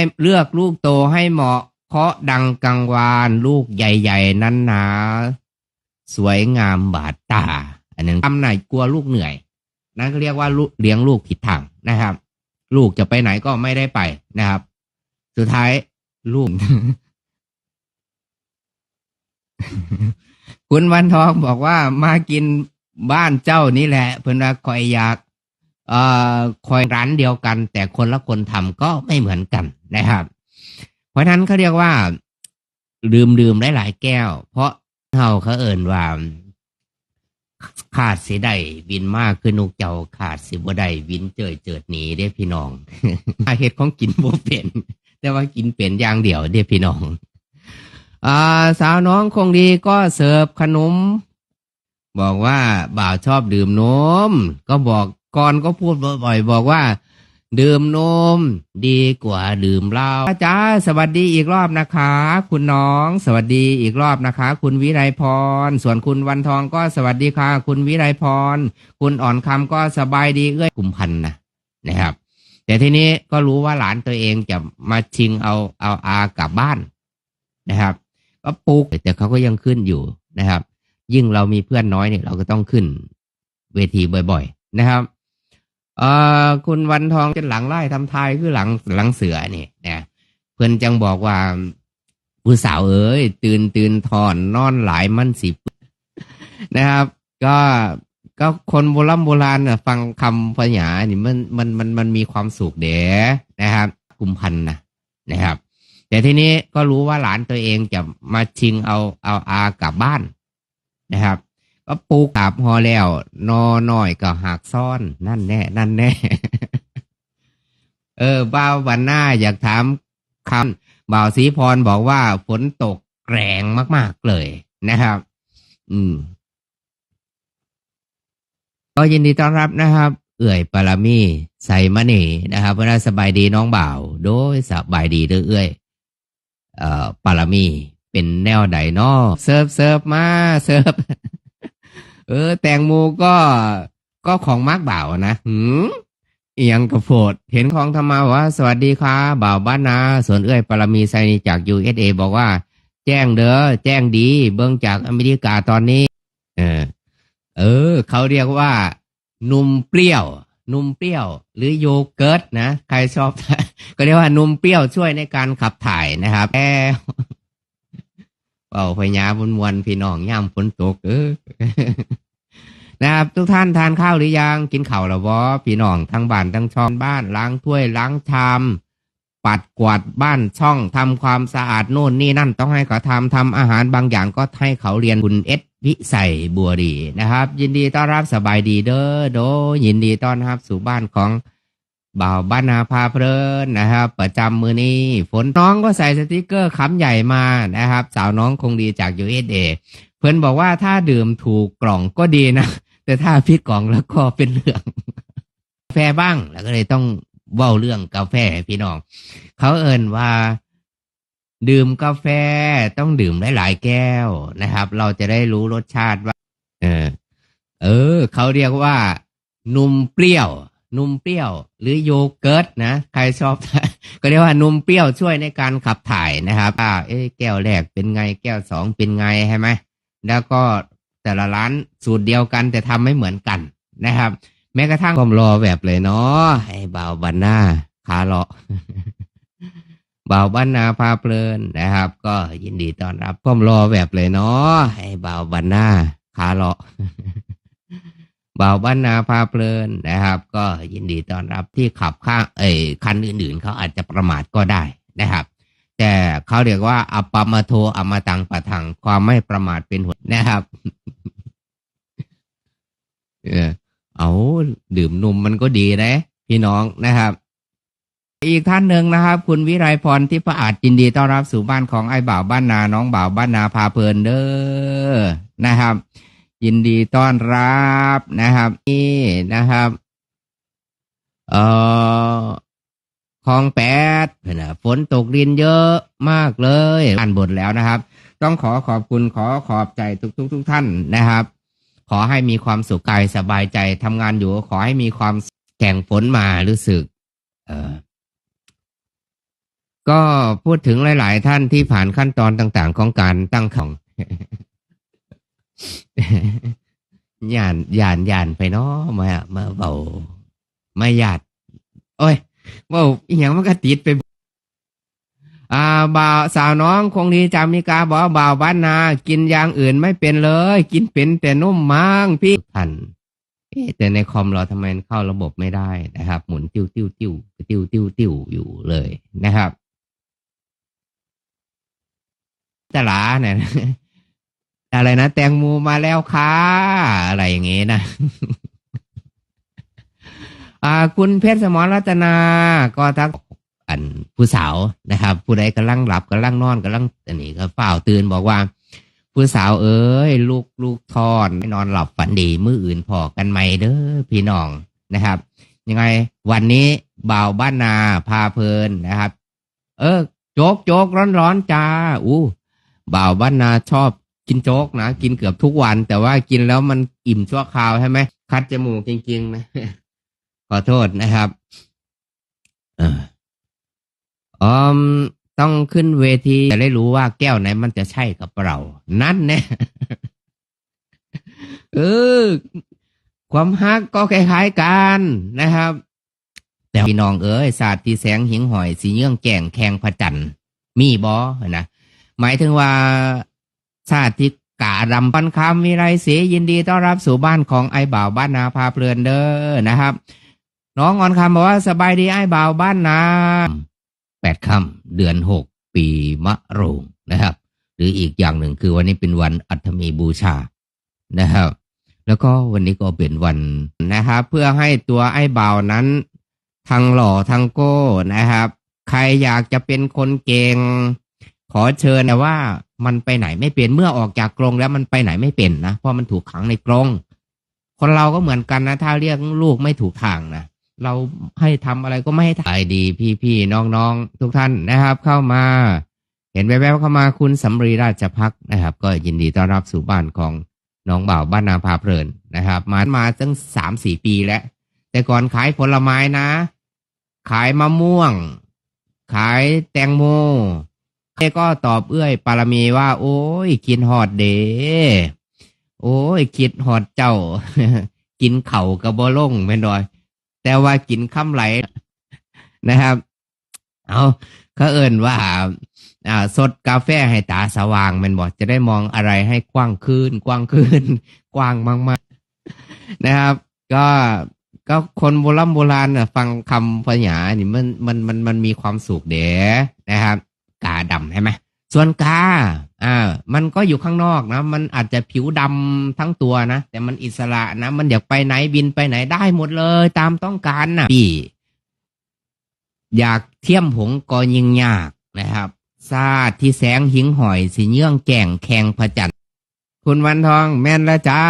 ให้เลือกลูกโตให้เหมาะ เพราะดังกังวานลูกใหญ่ ๆ นั้นหนา สวยงามบาดตา อันนึงทำไหนกลัวลูกเหนื่อย นั่นก็เรียกว่าเลี้ยงลูกผิดทางนะครับ ลูกจะไปไหนก็ไม่ได้ไปนะครับ สุดท้ายลูก คุณวันทองบอกว่ามากินบ้านเจ้านี่แหละ เพื่อนว่าคอยอยาก อ่อคอยร้านเดียวกัน แต่คนละคนทำก็ไม่เหมือนกันนะครับ เพราะฉะนั้นเขาเรียกว่าดื่มดื่มหลายๆแก้ว เพราะเฮาเขาเอิ่นว่าขาดสิได้วินมากคือนุกเจ้าขาดสิบ่ได้วินเจิดเจิดหนีเด้พี่น้องอาเหตุของกินบ่เป็นแต่ว่ากินเป็นอย่างเดียวเด้พี่น้องอ่าสาวน้องคงดีก็เสิร์ฟขนม บอกว่าบ่าวชอบดื่มนมก็บอก ก่อนก็พูดบ่อยๆบอกว่า ดื่มนม ดีกว่าดื่มเหล้าจ้าสวัสดีอีกรอบนะคะ คุณน้อง สวัสดีอีกรอบนะคะ คุณวิไลพร ส่วนคุณวันทองก็สวัสดีค่ะ คุณวิไลพร คุณอ่อนคำก็สบายดีเอ้ยกุมพันนะนะครับ แต่ทีนี้ก็รู้ว่าหลานตัวเองจะมาชิงเอาเอาอากลับบ้านนะครับ ก็ปลูกแต่เขาก็ยังขึ้นอยู่นะครับ ยิ่งเรามีเพื่อนน้อยเนี่ยเราก็ต้องขึ้นเวทีบ่อย ๆ นะครับ เอ่อคุณวันทองจะหลังไล่ทำทายคือหลังหลังเสือนี่นะเพื่อนจังบอกว่า ผู้สาวเอ๋ยตื่นตื่นถอนนอนหลายมันสินะครับ ก็ก็คนโบราณโบราณน่ะฟังคำพญานี่มันมันมันมันมีความสุขเด๋นะครับกุมพันนะนะครับ แต่ทีนี้ก็รู้ว่าหลานตัวเองจะมาชิงเอาเอาอากลับบ้านนะครับ ก็ปูกกาบฮอแล้ว นอหน้อยก็หักซ่อน นั่นแน่ นั่นแน่ เออบ่าววันหน้าอยากถามคำบ่าวสีพรบอกว่าฝนตกแกรงมาก ๆ เลยนะครับ อืมก็ยินดีต้อนรับนะครับ เอื่อยปารามีใส่มะเน่นะครับเพื่อนสบายดีน้องบ่าว โดยสบายดีเด้อเอื่อย เอ่อปารามีเป็นแนวใดนอเซิร์ฟเซิร์ฟมาเซิร์ฟ เออ แตงโมก็ก็ของมากบ่าวนะหืมเอียงกระโพดเห็นของธรรมาว่า สวัสดีค่ะบ่าวบ้านนาส่วนเอื้อยปรามีไซนีจาก USA บอกว่า แจ้งเด้อแจ้งดี เบื้องจากอเมริกาตอนนี้ เออ เออ เขาเรียกว่านุ่มเปรี้ยวนุ่มเปรี้ยว หรือโยเกิร์ตนะ ใครชอบ ก็เรียกว่านุ่มเปรี้ยวช่วยในการขับถ่ายนะครับแอ เป่าพญาบนมวนพี่น้องย่ำฝนตกเออนะครับ ทุกท่านทานข้าวหรือยังกินข้าวหรือวะพี่น้องทั้งบ้านทั้งช่องบ้านล้างถ้วยล้างชามปัดกวาดบ้านช่องทำความสะอาดโน่นนี่นั่นต้องให้เขาทำทำอาหารบางอย่างก็ให้เขาเรียนคุณเอสวิใส่บัวดีนะครับ ยินดีต้อนรับสบายดีเด้อโดยินดีต้อนรับสู่บ้านของ บ่าวบ้านนาพาเพลินนะครับประจำมือนี้ ฝนน้องก็ใส่สติกเกอร์คำใหญ่มานะครับ สาวน้องคงดีจากยูเอสเอเพื่อนบอกว่าถ้าดื่มถูกกล่องก็ดีนะ แต่ถ้าพิษกล่องแล้วก็เป็นเรื่องกาแฟบ้างแล้วก็เลยต้องเว้าเรื่องกาแฟพี่น้อง เขาเอ่นว่า ดื่มกาแฟต้องดื่มหลายๆแก้วนะครับ เราจะได้รู้รสชาติว่า เออ เออ เขาเรียกว่า นุ่มเปรี้ยว นุ่มเปรี้ยว หรือโยเกิร์ตนะใครชอบ ก็เรียกว่านุ่มเปรี้ยวช่วยในการขับถ่ายนะครับอ่าเอ้แก้วแรกเป็นไงแก้วสองเป็นไงใช่ไหมแล้วก็แต่ละร้านสูตรเดียวกันแต่ทำไม่เหมือนกันนะครับ แม้กระทั่งผมรอแบบเลยเนาะให้บ่าวบันหน้าขาเลาะบ่าวบ้านนาพาเพลินนะครับ ก็ยินดีต้อนรับผมรอแบบเลยเนาะให้บ่าวบ้านนาขาเลาะ บ่าวบ้านนาพาเพลินนะครับ ก็ยินดีต้อนรับที่ขับข้างเอ้ยคันอื่นๆ เขาอาจจะประมาทก็ได้นะครับ แต่เขาเรียกว่าอัปปมาโทอมาตังปะทังความไม่ประมาทเป็นหัวนะครับเอาดื่มนมมันก็ดีนะ พี่น้องนะครับ อีกท่านหนึ่งนะครับ คุณวิไลพรที่ประอาจยินดีต้อนรับสู่บ้านของไอ้บ่าวบ้านนาน้องบ่าวบ้านนาพาเพลินเด้อนะครับ ยินดีต้อนรับนะครับนี่นะครับ เอ่อคลองแปดนะฝนตกรินเยอะมากเลยอ่านบทแล้วนะครับ ต้องขอขอบคุณขอขอบใจทุกทุกทุกท่านนะครับ ขอให้มีความสุขกายสบายใจทำงานอยู่ขอให้มีความแข่งฝนมารู้สึก เออก็พูดถึงหลาย ๆ ท่านที่ผ่านขั้นตอนต่าง ๆ ของการตั้งของ หย่านหย่านหย่านไปเนาะมามาเบาไม่หยาด โอ้ยเบาอีหยังมันก็ติดไปอ่าบ่าวสาวน้องคงดีจามิกาบอกว่าบ่าวบ้านนา กินอย่างอื่นไม่เป็นเลย กินเป็นแต่นุ่มมังพี่ท่านแต่ในคอมเราทำไมเข้าระบบไม่ได้นะครับ หมุนติ้วติ้วติ้วติ้วติ้วติ้วอยู่เลยนะครับตลาเนี่ย อะไรนะแตงโมมาแล้วค่ะอะไรอย่างเงี้นะอ่า คุณเพชรสมรรัตนา ก็ทักอันผู้สาวนะครับ ผู้ใดกำลังหลับกำลังนอนกำลังอันนี้ก็เฝ้าตื่นบอกว่า ผู้สาวเอ้ยลูกลูกทอนไม่นอนหลับฝันดีมืออื่นพอกันไหมเด้อพี่น้องนะครับ ยังไงวันนี้บ่าวบ้านนาพาเพลินนะครับ เออโจกโจกร้อนร้อนจ้าอู้บ่าวบ้านนาชอบ กินโจ๊กนะกินเกือบทุกวัน แต่ว่ากินแล้วมันอิ่มชั่วคราวใช่ไหมคัดจมูกจริง ๆ นะ ขอโทษนะครับอออมต้องขึ้นเวทีจะได้รู้ว่าแก้วไหนมันจะใช่กับเรา นั่นแน่เออความฮักก็คล้ายๆกันนะครับ แต่พี่น้องเอ๋ยศาสตร์ที่แสงหิงหอย สีเยื่องแก่งแข่งพระจันทร์มีบอนะหมายถึงว่า ศาที่กาดำปันคำมีไรเสียยินดีต้อนรับสู่บ้านของไอ้บ่าวบ้านนาพาเพลินเด้อนะครับ น้องอ่อนคำบอกว่าสบายดีไอ้บ่าวบ้านนาแปดค่ำเดือนหกปีมะโรงนะครับ หรืออีกอย่างหนึ่งคือวันนี้เป็นวันอัฐมีบูชานะครับ แล้วก็วันนี้ก็เป็นวันนะครับ เพื่อให้ตัวไอ้บ่าวนั้นทั้งหล่อทั้งโก้นะครับ ใครอยากจะเป็นคนเก่ง ขอเชิญแต่ว่า มันไปไหนไม่เป็นเมื่อออกจากกรงแล้วมันไปไหนไม่เป็นนะเพราะมันถูกขังในกรงคนเราก็เหมือนกันนะ ถ้าเรียกลูกไม่ถูกทางนะเราให้ทำอะไรก็ไม่ให้ทำดีพี่พี่ๆน้องๆ ทุกท่านนะครับ เข้ามา เห็นแวบๆเข้ามาคุณสำรีราชพักนะครับ ก็ยินดีต้อนรับสู่บ้านของน้องบ่าวบ้านนาพาเพลินนะครับ มามาตั้งสามสี่ปีแล้ว แต่ก่อนขายผลไม้นะ ขายมะม่วง ขายแตงโม ก็ตอบเอื้อยปารมีว่า โอ้ย กินหอดเดโอ้ย คิดหอดเจ้า กินเข่ากับบล่งไม่นดอย แต่ว่ากินข้าไหลนะครับ เอาเขาเอิ่นว่าอ่าสดกาแฟให้ตาสว่างมันบอกจะได้มองอะไรให้กว้างขึ้น กว้างขึ้น กว้างมากๆ นะครับ ก็ก็คนโบราณโบราณฟังคำพญานี่มันมันมันมันมีความสุขเด๋นะครับ กาดำใช่ไหมส่วนกา อ่า มันก็อยู่ข้างนอกนะ มันอาจจะผิวดำทั้งตัวนะ แต่มันอิสระนะ มันอยากไปไหนบินไปไหนได้หมดเลย ตามต้องการนะพี่ อยากเทียมผงก็ยิงยากนะครับซาดที่แสงหิงหอยสีเยื่องแก่งแขงพระจันทร์คุณวันทองแม่นล้วจ้า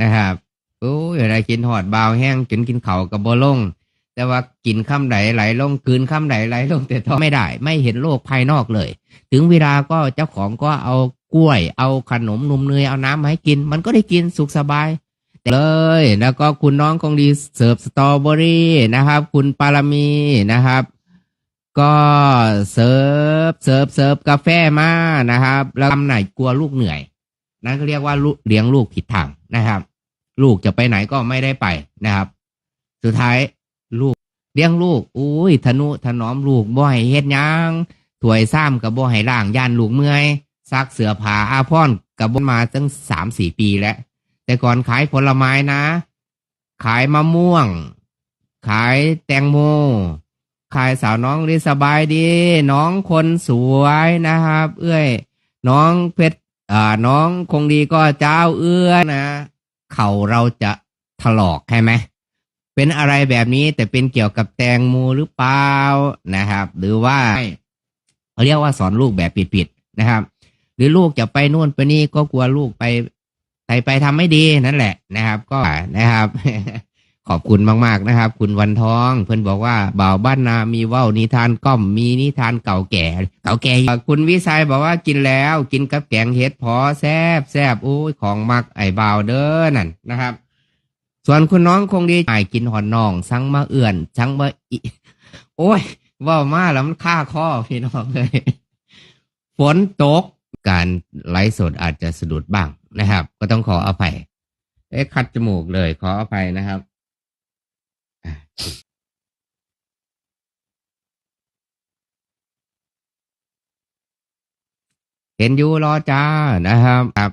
นะครับโอ้ยอะไรกินหอดบาวแห้งจนกินเข่ากับโบลง แต่ว่ากินข้ามไหนไหลลงกืนข้ามไหนไหลลงแต่ท้องไม่ได้ ไม่เห็นโลกภายนอกเลย ถึงเวลาก็เจ้าของก็เอากล้วย เอาขนมนมเนยเอาน้ำมาให้กิน มันก็ได้กินสุขสบายเลย แล้วก็คุณน้องคงดีเสิร์ฟสตรอเบอรี่นะครับ คุณปารมีนะครับ ก็เสิร์ฟเสิร์ฟเสิร์ฟกาแฟมานะครับ แล้วทำไหนกลัวลูกเหนื่อย นั่นก็เรียกว่าลูกเลี้ยงลูกผิดทางนะครับ ลูกจะไปไหนก็ไม่ได้ไปนะครับ สุดท้าย เลี้ยงลูกอุ้ยทนุถนอมลูกบ่ให้เฮ็ดยังถวยซ้ำกับบ่ให้ล่างย่านลูกเมื่อยซักเสื้อผ้าอาพรกับบ่มาตั้งสามสี่ปีแล้ว แต่ก่อนขายผลไม้นะ ขายมะม่วง ขายแตงโม ขายสาวน้องรีสบายดี น้องคนสวยนะครับ เอ้ยน้องเพชรอ่าน้องคงดีก็เจ้าเอื้อนะ เข่าเราจะถลอกใช่ไหม เป็นอะไรแบบนี้แต่เป็นเกี่ยวกับแตงโมหรือเปล่านะครับ หรือว่าเขาเรียกว่าสอนลูกแบบปิดๆนะครับ หรือลูกจะไปนู่นไปนี่ก็กลัวลูกไปไปไปทำไม่ดีนั่นแหละนะครับ ก็นะครับ ขอบคุณมากๆนะครับ คุณวันทอง เพื่อนบอกว่าบ่าวบ้านนามีว่าวนิทานก้อมมีนิทานเก่าแก่ เก่าแก่คุณวิสัยบอกว่ากินแล้ว กินกับแกงเห็ดพอแซบแซบอุ้ยของมักไอ้บ่าวเด้อนั่นนะครับ ส่วนคุณน้องคงดีไอ้กินหอนนองสังมาเอื่อนสังมาอิโอ้ยว่ามาแล้วมันค่าข้อพี่น้องเลยฝนตกการไลฟ์สดอาจจะสะดุดบ้างนะครับ ก็ต้องขออภัยเอ๊ะคัดจมูกเลย ขออภัยนะครับเห็นอยู่รอจ้านะครับครับ